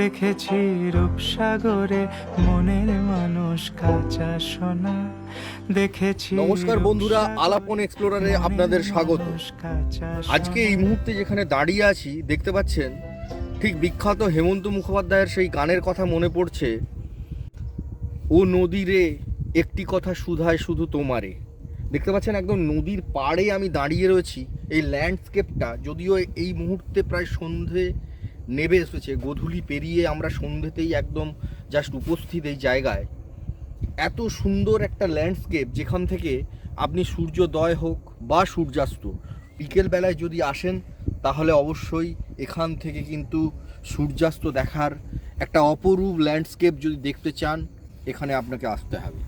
দেখেছি রূপসাগরে মনের মানুষ কাঁচা সোনা। দেখেছি নমস্কার বন্ধুরা আলাপন এক্সপ্লোরারে আপনাদের স্বাগত। আজকে এই মুহূর্তে যেখানে দাঁড়িয়ে আছি দেখতে পাচ্ছেন ঠিক বিখ্যাত হেমন্ত মুখোপাধ্যায়ের সেই গানের কথা মনে পড়ছে ও নদীরে একটি কথা শুধায় শুধু তোমারে। দেখতে পাচ্ছেন একদম নদীর পাড়ে আমি দাঁড়িয়ে রয়েছি এই ল্যান্ডস্কেপটা যদিও এই মুহূর্তে প্রায় সন্ধে নেবে এসেছে, গোধূলি পেরিয়ে আমরা সন্ধেতেই একদম জাস্ট উপস্থিত এই জায়গায়। এত সুন্দর একটা ল্যান্ডস্কেপ যেখান থেকে আপনি সূর্যোদয় হোক বা সূর্যাস্ত, বিকেলবেলায় যদি আসেন, তাহলে অবশ্যই এখান থেকে কিন্তু সূর্যাস্ত দেখার একটা অপরূপ ল্যান্ডস্কেপ যদি দেখতে চান, এখানে আপনাকে আসতে হবে।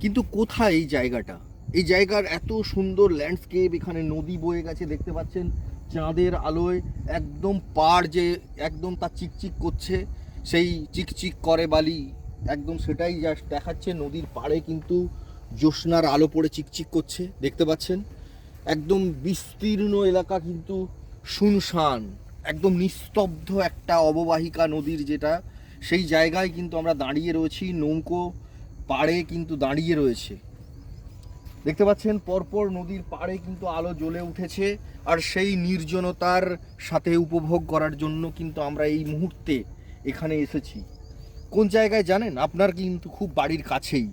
কিন্তু কোথায় এই জায়গাটা? এই জায়গার এত সুন্দর ল্যান্ডস্কেপ এখানে নদী বয়ে গেছে, দেখতে পাচ্ছেন? চাঁদের আলোয় একদম পাড় যে একদম তা চিকচিক করছে, সেই চিকচিক করে বালি। একদম সেটাই জাস্ট দেখাচ্ছে, নদীর পাড়ে কিন্তু জ্যোৎস্নার আলো পড়ে চিকচিক করছে, দেখতে পাচ্ছেন? একদম বিস্তীর্ণ এলাকা কিন্তু শুনশান, একদম নিস্তব্ধ একটা অববাহিকা নদীর যেটা, সেই জায়গায় কিন্তু আমরা দাঁড়িয়ে রয়েছি, নৌকো পাড়ে কিন্তু দাঁড়িয়ে রয়েছে। দেখতে পাচ্ছেন, পরপর নদীর পাড়ে কিন্তু আলো জ্বলে উঠেছে, আর সেই নির্জনতার সাথে উপভোগ করার জন্য কিন্তু আমরা এই মুহূর্তে এখানে এসেছি। কোন জায়গায় জানেন? আপনার কিন্তু খুব বাড়ির কাছেই।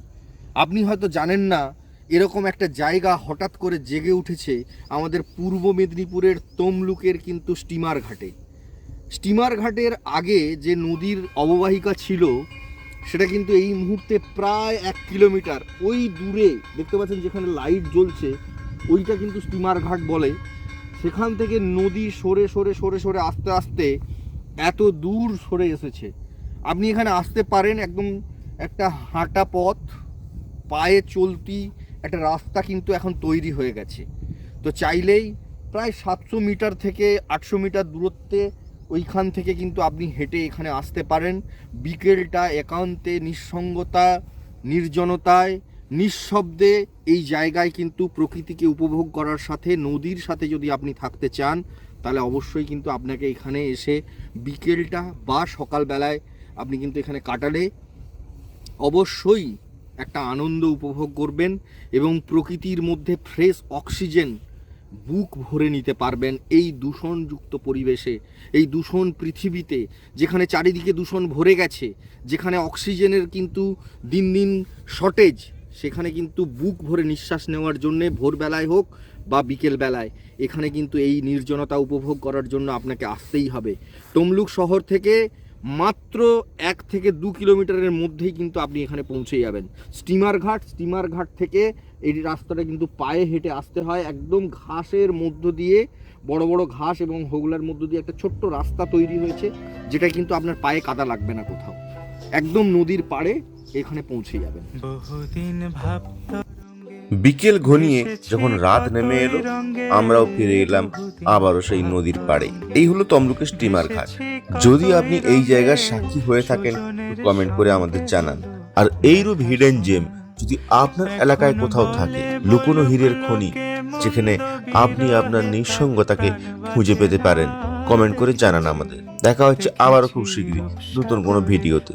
আপনি হয়তো জানেন না, এরকম একটা জায়গা হঠাৎ করে জেগে উঠেছে আমাদের পূর্ব মেদিনীপুরের তমলুকের কিন্তু স্টিমার ঘাটে। স্টিমার ঘাটের আগে যে নদীর অববাহিকা ছিল সেটা কিন্তু এই মুহূর্তে প্রায় এক কিলোমিটার। ওই দূরে, দেখতে পাচ্ছেন যেখানে লাইট জ্বলছে, ওইটা কিন্তু স্টিমার ঘাট বলে। সেখান থেকে নদী সরে সরে সরে সরে আস্তে আস্তে এত দূর সরে এসেছে। আপনি এখানে আসতে পারেন একদম একটা হাঁটা পথ, পায়ে চলতি একটা রাস্তা কিন্তু এখন তৈরি হয়ে গেছে। তো চাইলেই প্রায় সাতশো মিটার থেকে আটশো মিটার দূরত্বে ওইখান থেকে কিন্তু আপনি হেঁটে এখানে আসতে পারেন। বিকেলটা একান্তে নিঃসঙ্গতা, নির্জনতায়, নিঃশব্দে এই জায়গায় কিন্তু প্রকৃতিকে উপভোগ করার সাথে, নদীর সাথে যদি আপনি থাকতে চান, তাহলে অবশ্যই কিন্তু আপনাকে এখানে এসে বিকেলটা বা সকালবেলায় আপনি কিন্তু এখানে কাটালে অবশ্যই একটা আনন্দ উপভোগ করবেন এবং প্রকৃতির মধ্যে ফ্রেশ অক্সিজেন বুক ভরে নিতে পারবেন এই দূষণযুক্ত পরিবেশে, এই দূষণ পৃথিবীতে, যেখানে চারিদিকে দূষণ ভরে গেছে, যেখানে অক্সিজেনের কিন্তু দিন দিন শর্টেজ সেখানে কিন্তু বুক ভরে নিঃশ্বাস নেওয়ার জন্যে ভোরবেলায় হোক বা বিকেলবেলায়, এখানে কিন্তু এই নির্জনতা উপভোগ করার জন্য আপনাকে আসতেই হবে। তমলুক শহর থেকে মাত্র এক থেকে দু কিলোমিটারের মধ্যেই কিন্তু আপনি এখানে পৌঁছে যাবেন। স্টিমার ঘাট স্টিমার ঘাট থেকে এই রাস্তাটা কিন্তু পায়ে হেঁটে আসতে হয়। একদম ঘাসের মধ্য দিয়ে, বড় বড় ঘাস এবং হোগলার মধ্য দিয়ে একটা ছোট্ট রাস্তা তৈরি হয়েছে, যেটা কিন্তু আপনার পায়ে কাদা লাগবে না কোথাও। একদম নদীর পাড়ে এখানে পৌঁছে যাবেন। বহুদিন ভাবত বিকেল ঘনিয়ে যখন রাত নেমে এলো আমরাও ফিরে এলাম আবারও সেই নদীর পাড়ে। এই হলো তমলুকের স্টিমার ঘাট। যদি আপনি এই জায়গার সাক্ষী হয়ে থাকেন কমেন্ট করে আমাদের জানান। আর এইরূপ হিডেন জেম যদি আপনার এলাকায় কোথাও থাকে লুকোনো হীরের খনি যেখানে আপনি আপনার নিঃসঙ্গতাকে খুঁজে পেতে পারেন কমেন্ট করে জানান আমাদের। দেখা হচ্ছে আবারও খুব শীঘ্রই নতুন কোনো ভিডিওতে।